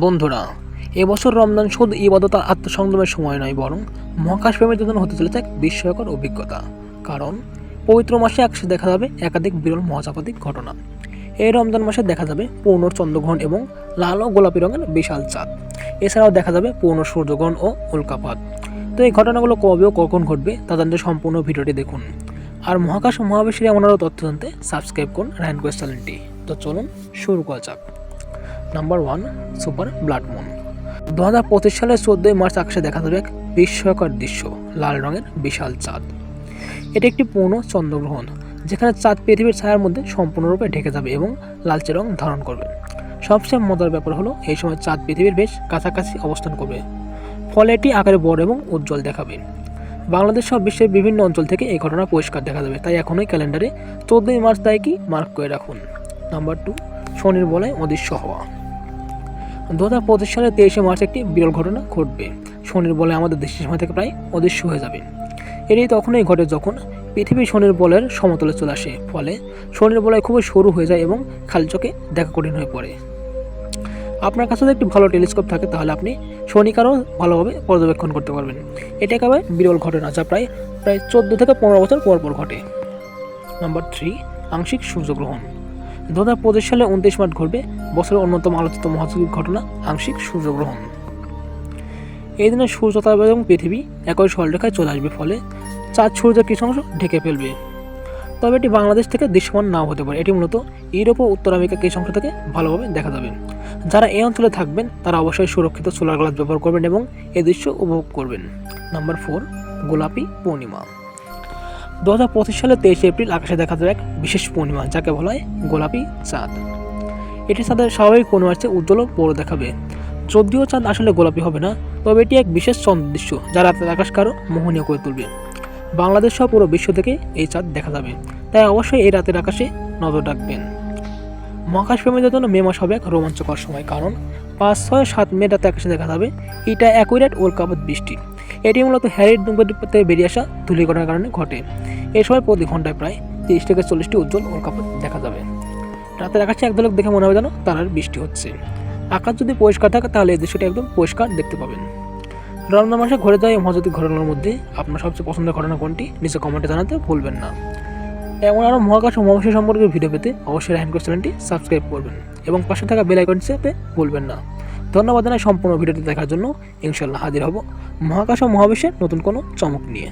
বন্ধুরা, এবছর রমজান শুধু ইবাদত আর আত্মসংযমের সময় নয়, বরং মহাকাশ প্রেমীদের জন্য হতে চলেছে এক বিস্ময়কর অভিজ্ঞতা। কারণ, পবিত্র মাসে একসাথে দেখা যাবে একাধিক বিরল মহাজাগতিক ঘটনা। এই রমজান মাসে দেখা যাবে পূর্ণ চন্দ্রগ্রহণ এবং লাল ও গোলাপি রঙের বিশাল চাঁদ। এছাড়াও দেখা যাবে পূর্ণ সূর্যগ্রহণ ও উল্কাপাত। তো এই ঘটনাগুলো কবে ও কখন ঘটবে, তা জানতে সম্পূর্ণ ভিডিওটি দেখুন। আর মহাকাশ মহাবিশ্বের এমন আরও তথ্য জানতে সাবস্ক্রাইব করুন রায়ন কোয়েস চ্যানেলটি। তো চলুন শুরু করা যাক। Number one, super blood moon. দু হাজার পঁচিশ সালের চোদ্দোই মার্চ আকাশে দেখা যাবে এক বিস্ময়কর দৃশ্য, লাল রঙের বিশাল চাঁদ। এটি একটি পূর্ণ চন্দ্রগ্রহণ, যেখানে চাঁদ পৃথিবীর ছায়ার মধ্যে সম্পূর্ণরূপে ঢেকে যাবে এবং লালচে রং ধারণ করবে। সবচেয়ে মজার ব্যাপার হলো, এই সময় চাঁদ পৃথিবীর বেশ কাছাকাছি অবস্থান করবে। ফলে এটি আকারে বড় এবং উজ্জ্বল দেখাবে। বাংলাদেশ সহ বিশ্বের বিভিন্ন অঞ্চল থেকে এই ঘটনা পরিষ্কার দেখা যাবে, তাই এখনই ক্যালেন্ডারে চোদ্দোই মার্চ তারিখই মার্ক করে রাখুন। নাম্বার টু শনির বলায় অদৃশ্য হওয়া। দু হাজার পঁচিশ সালের তেইশে মার্চ একটি বিরল ঘটনা ঘটবে। শনির বলে আমাদের দেশের সময় থেকে প্রায় অদৃশ্য হয়ে যাবে। এটি তখনই ঘটে যখন পৃথিবী শনির বলের সমতলে চলে আসে। ফলে শনির বলয় খুবই সরু হয়ে যায় এবং খালি চোখে দেখা কঠিন হয়ে পড়ে। আপনার কাছে যদি একটি ভালো টেলিস্কোপ থাকে, তাহলে আপনি শনিকারও ভালোভাবে পর্যবেক্ষণ করতে পারবেন। এটা একেবারে বিরল ঘটনা, যা প্রায় প্রায় চোদ্দ থেকে পনেরো বছর পর পর ঘটে। নাম্বার থ্রি, আংশিক সূর্যগ্রহণ। দু হাজার পঁচিশ সালে উনত্রিশ মার্চ ঘটবে বছরের অন্যতম আলোচিত মহাজাগতিক ঘটনা, আংশিক সূর্যগ্রহণ। এই দিনে সূর্য এবং পৃথিবী একই সরলরেখায় চলে আসবে, ফলে চাঁদ সূর্যের কিছু অংশ ঢেকে ফেলবে। তবে এটি বাংলাদেশ থেকে দৃশ্যমান নাও হতে পারে। এটি মূলত ইউরোপ ও উত্তর আমেরিকা কিছু অংশ থেকে ভালোভাবে দেখা যাবে। যারা এই অঞ্চলে থাকবেন, তারা অবশ্যই সুরক্ষিত সোলার গ্লাস ব্যবহার করবেন এবং এই দৃশ্য উপভোগ করবেন। নাম্বার ফোর, গোলাপি পূর্ণিমা। দু হাজার পঁচিশ সালের তেইশে এপ্রিল আকাশে দেখা যাবে এক বিশেষ পূর্ণিমা, যাকে বলা হয় গোলাপি চাঁদ। এটি চাঁদের স্বাভাবিক পূর্ণিমার চেয়ে উজ্জ্বল বড় দেখাবে। যদিও চাঁদ আসলে গোলাপি হবে না, তবে এটি এক বিশেষ চন্দ্র দৃশ্য, যা রাতের আকাশকে আরও মোহনীয় করে তুলবে। বাংলাদেশ সহ পুরো বিশ্ব থেকে এই চাঁদ দেখা যাবে, তাই অবশ্যই এই রাতের আকাশে নজর রাখবেন। মহাকাশ প্রেমীদের জন্য মে মাস হবে এক রোমাঞ্চকর সময়, কারণ পাঁচ ছয় সাত মে রাতে আকাশে দেখা যাবে, এটা অ্যাকুরেট ওল্কাপাত বৃষ্টি। এটি মূলত হ্যারির থেকে বেরিয়ে আসা ধূলিকণার কারণে ঘটে। এই সময় প্রতি ঘন্টায় প্রায় তিরিশ থেকে চল্লিশটি উজ্জ্বল উল্কাপাত দেখা যাবে। রাতের আকাশে এক ঝলক দেখে মনে হবে যেন তারার বৃষ্টি হচ্ছে। আকাশ যদি পরিষ্কার থাকে, তাহলে এই দৃশ্যটি একদম পরিষ্কার দেখতে পাবেন। রমজান মাসে ঘুরে যাওয়া এই মহাজাতিক ঘটনার মধ্যে আপনার সবচেয়ে পছন্দের ঘটনা কোনটি, নিচে কমেন্টে জানাতে ভুলবেন না। এমন আরও মহাকাশ ও মহাকাশ সম্পর্কে ভিডিও পেতে অবশ্যই হ্যান্ড চ্যানেলটি সাবস্ক্রাইব করবেন এবং পাশে থাকা বেল আইকন চেপে ভুলবেন না। ধন্যবাদ জানাই সম্পূর্ণ ভিডিওটি দেখার জন্য। ইনশাল্লাহ হাজির হব মহাকাশ ও মহাবিশ্বের নতুন কোনো চমক নিয়ে।